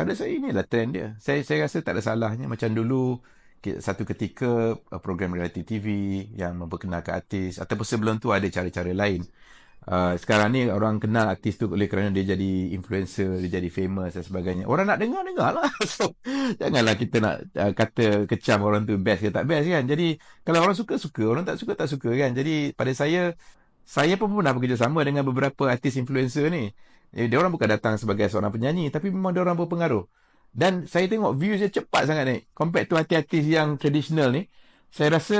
pada saya inilah trend dia. Saya saya rasa tak ada salahnya macam dulu satu ketika uh, program reality TV yang memperkenalkan artis ataupun sebelum tu ada cara-cara lain. Uh, sekarang ni orang kenal artis tu oleh kerana dia jadi influencer, dia jadi famous dan sebagainya. Orang nak dengar, dengar lah. So, janganlah kita nak uh, kata kecam orang tu best ke tak best kan. Jadi, kalau orang suka, suka. Orang tak suka, tak suka kan. Jadi, pada saya, saya pun pernah bekerjasama dengan beberapa artis influencer ni. Eh, dia orang bukan datang sebagai seorang penyanyi tapi memang dia orang berpengaruh. Dan saya tengok views dia cepat sangat ni. Compared to artis-artis yang tradisional ni, saya rasa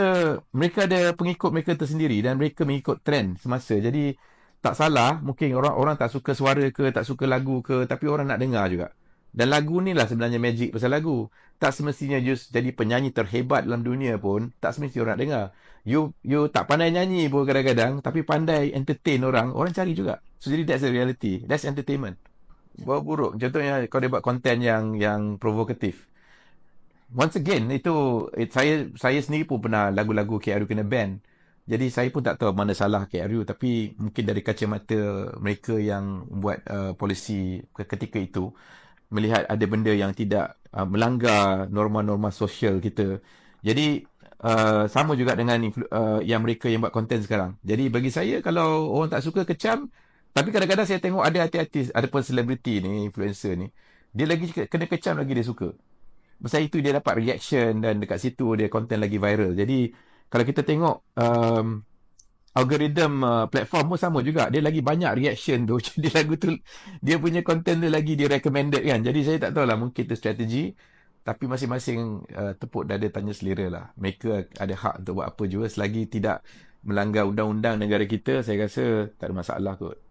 mereka ada pengikut mereka tersendiri dan mereka mengikut trend semasa. Jadi tak salah, mungkin orang orang tak suka suara ke, tak suka lagu ke, tapi orang nak dengar juga. Dan lagu ni lah sebenarnya magic pasal lagu. Tak semestinya just jadi penyanyi terhebat dalam dunia pun, tak semestinya orang nak dengar. You you tak pandai nyanyi pun kadang-kadang, tapi pandai entertain orang, orang cari juga. So jadi that's the reality. That's entertainment. Bawa buruk. Contohnya kalau dia buat konten yang yang provokatif. Once again itu it, saya saya sendiri pun pernah lagu-lagu KRU kena ban. Jadi saya pun tak tahu mana salah KRU tapi mungkin dari kacamata mereka yang buat uh, polisi ketika itu melihat ada benda yang tidak uh, melanggar norma-norma sosial kita. Jadi uh, sama juga dengan uh, yang mereka yang buat konten sekarang. Jadi bagi saya kalau orang tak suka kecam tapi kadang-kadang saya tengok ada artis-artis, ada pun selebriti ni, influencer ni, dia lagi kena kecam lagi dia suka. Pasal itu dia dapat reaction dan dekat situ dia konten lagi viral. Jadi kalau kita tengok um, algoritma uh, platform pun sama juga. Dia lagi banyak reaction tu. Jadi lagu tu, dia punya konten tu lagi dia recommended kan. Jadi saya tak tahu lah mungkin itu strategi. Tapi masing-masing uh, tepuk dada tanya selera lah. Mereka ada hak untuk buat apa juga selagi tidak melanggar undang-undang negara kita, saya rasa tak ada masalah kot.